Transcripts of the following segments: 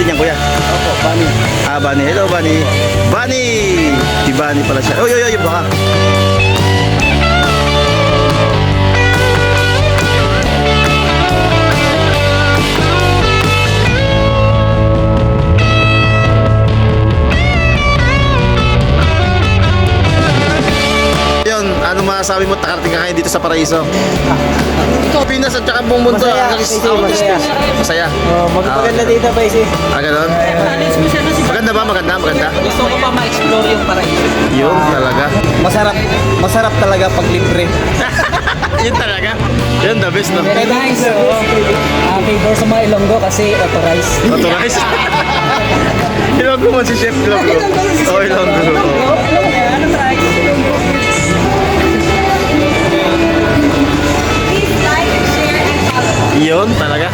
din yan, kuya. Opo, Bani. Ah, Bani. Hello, Bani. Bani! Si Bani pala siya. Uy, uy, uy, baka. Anong masasabi mo takarating ka ngayon dito sa Paraiso? Ikaw, Pinas at saka buong mundo. Masaya, kasi outer masaya. Masaya. Oh, magpaganda dito ba isi? Ah, ganun? Maganda ba? Maganda? Maganda? Gusto ko pa ma-explore yung paraiso. Yun talaga. Masarap, masarap talaga pag libre. Yun talaga. Yun the best, no? Very nice. Uh, favor sa mga Ilonggo kasi authorized. Authorized. Ilonggo mo si Chef Ilonggo. Oh, Ilonggo. Ano try? Yun talaga.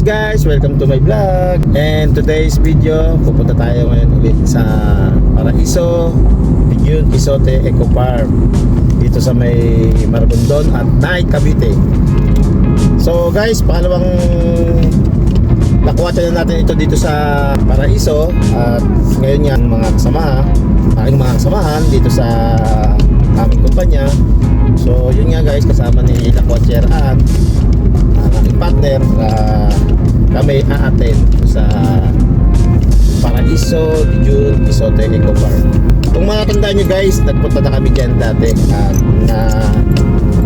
Guys, welcome to my vlog. And today's video, pupunta tayo ngayon ulit sa Paraiso, Pigyun, Isote Eco Farm. Dito sa may Maragondon at Night, Cavite. So guys, pangalawang nakuha na natin ito dito sa Paraiso at ngayon yan mga kasama, aking mga kasamahan dito sa aming kumpanya. So yun nga guys, kasama ni Lakwatcher Ann ang aking partner uh, kami aaten sa Paraiso, Dijun, Isote, Eco Park. Kung makatandaan nyo guys, nagpunta na kami dyan dati at na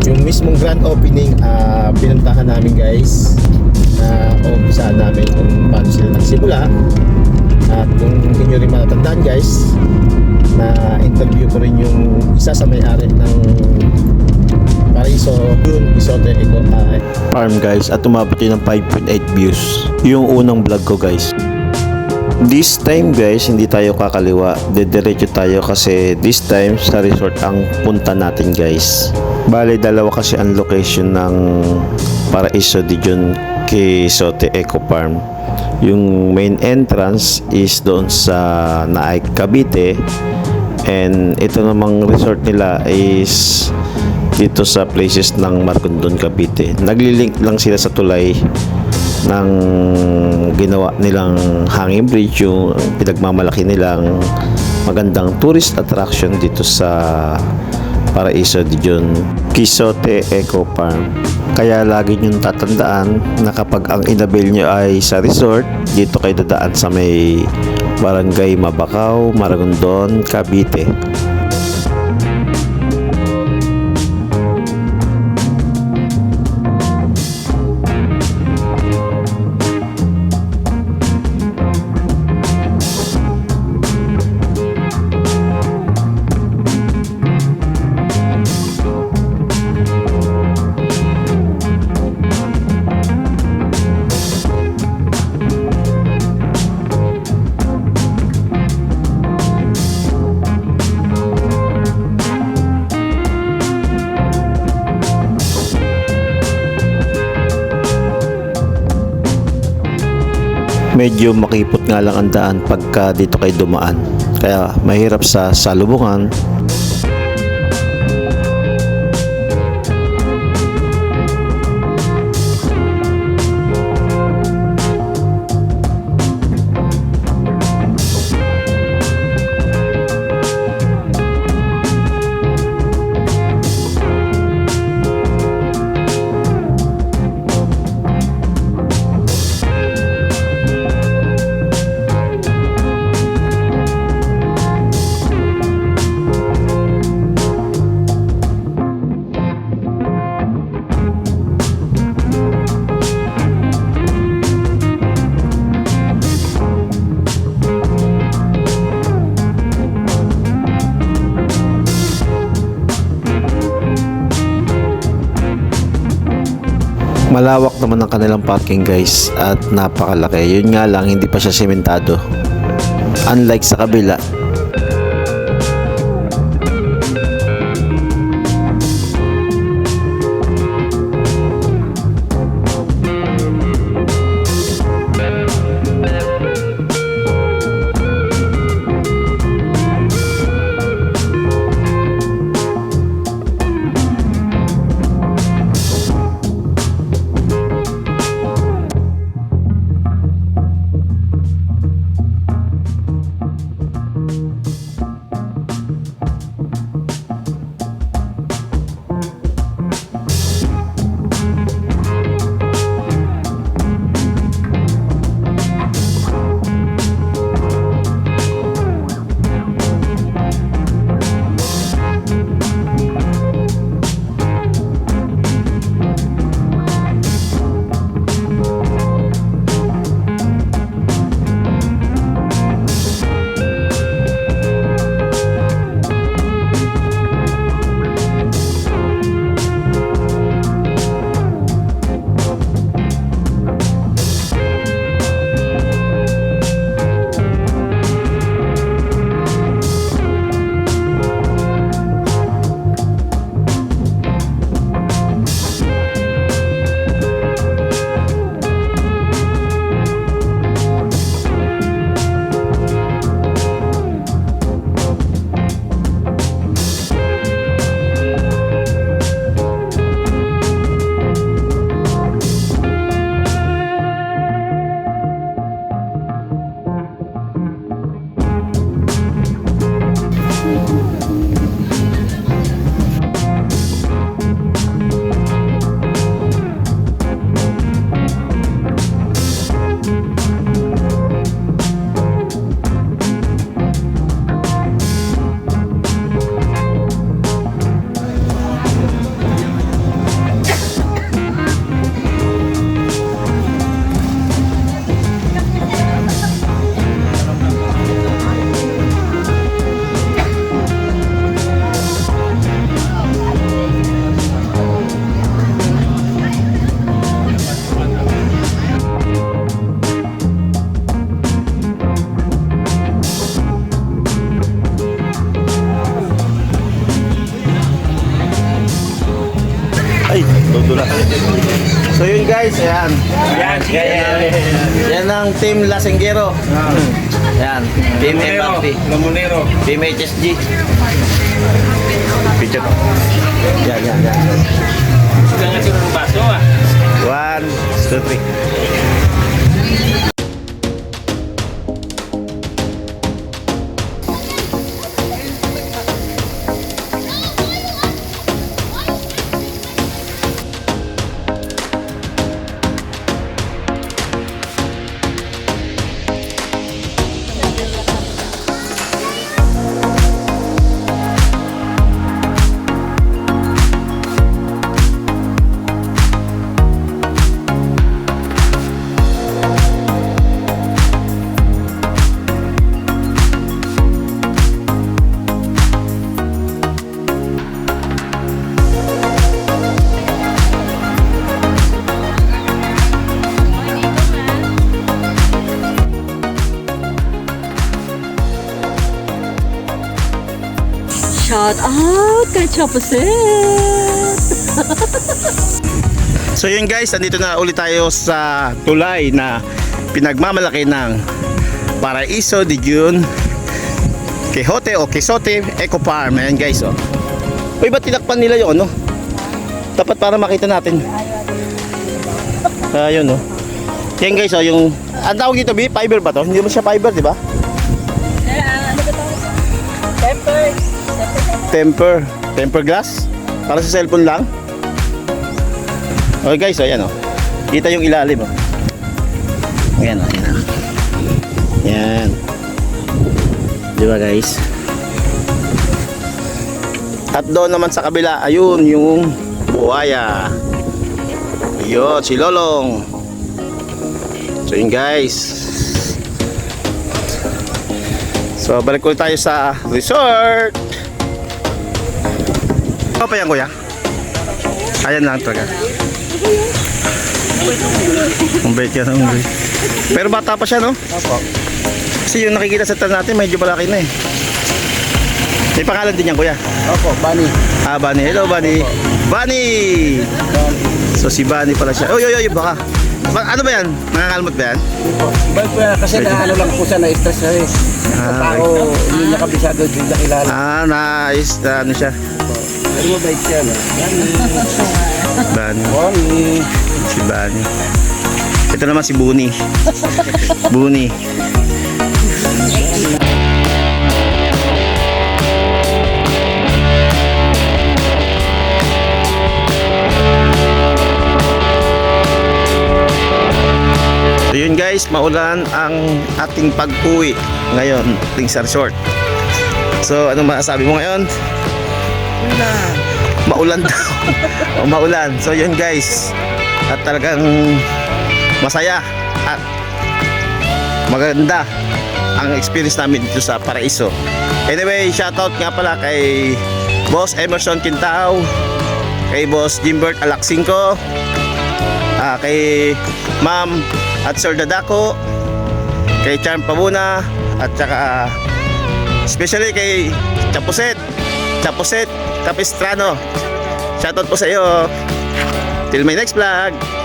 yung mismong grand opening uh, pinuntahan namin guys na uh, umpisahan namin kung paano sila nagsimula at kung hindi nyo rin matatandaan guys na interview ko rin yung isa sa may-ari ng Paraiso, yun, Isote, Eco uh, Farm guys at umabot yun ng 5.8 views yung unang vlog ko guys This time guys, hindi tayo kakaliwa. Dediretso tayo kasi this time sa resort ang punta natin guys. Bale, dalawa kasi ang location ng Paraiso Dijon Quezon Eco Farm. Yung main entrance is doon sa Naay Cavite and ito namang resort nila is dito sa places ng Marcondon Cavite. Naglilink lang sila sa tulay ng ginawa nilang hanging bridge yung pinagmamalaki nilang magandang tourist attraction dito sa Paraiso Dijon Quixote Eco Farm kaya lagi nyo tatandaan na kapag ang inabil nyo ay sa resort dito kayo dadaan sa may Barangay Mabakaw, Maragondon, Cavite medyo makipot nga lang ang daan pagka dito kay dumaan. Kaya mahirap sa salubungan. Naman ang kanilang parking guys at napakalaki. Yun nga lang hindi pa siya sementado. Unlike sa kabila, guys, ayan. Yan, yan, yan ang team Lasenggero. Yan, team MFP. Lamunero. Team HSG. Picture. Yan, yan, yan. Jangan sino ng baso ah. One, two, three. Shout out kay Chapaset! So yun guys, andito na ulit tayo sa tulay na pinagmamalaki ng Paraiso de June Quixote o Quixote Eco Farm. Ayan guys, oh. Uy, ba't tinakpan nila yung ano? Dapat para makita natin. Ayun, oh. Yan guys, oh, yung... Ang tawag dito, B? Fiber ba to? Hindi mo siya fiber, di ba? Temper. Temper glass? Para sa cellphone lang? Okay guys, ayan, oh. Kita yung ilalim, oh. Ayan, oh. Ayan, oh. Yan. Di ba guys? At doon naman sa kabila, ayun yung buhaya. Ayun, si Lolong. So yun guys. So balik ulit tayo sa resort. Ano pa yan kuya? Ayan lang talaga. Bait yan, bait. Pero bata pa siya no? Opo. Kasi yung nakikita sa tan natin medyo malaki na eh. May pangalan din yan kuya. Opo, Bunny. Ah, Bunny. Hello, Bunny. Bunny! So, si Bunny pala siya. Uy, uy, uy, baka. Ba- ano ba yan? Nangangalmot ba yan? Bal po yan, kasi na ano lang po siya na-stress siya eh. Sa Ah, tao, hindi niya kabisado, hindi niya kilala. Ah, nice. Na, ano siya? Pero mabait siya na. Bunny. Bunny. Si Bunny. Ito naman si Buni. Buni. So yun guys, maulan ang ating pag-uwi ngayon, ating sa resort. So ano masasabi mo ngayon? Ulan. Maulan daw. o maulan. So yun guys. At talagang masaya at maganda ang experience namin dito sa Paraiso. Anyway, shoutout nga pala kay Boss Emerson Quintao, kay Boss Jimbert Alaxinco, ah, kay Ma'am at Sir Dadako, kay Charm Pabuna, at saka especially kay Chapuset, Chapuset Capistrano. Shoutout po sa iyo. Till my next vlog.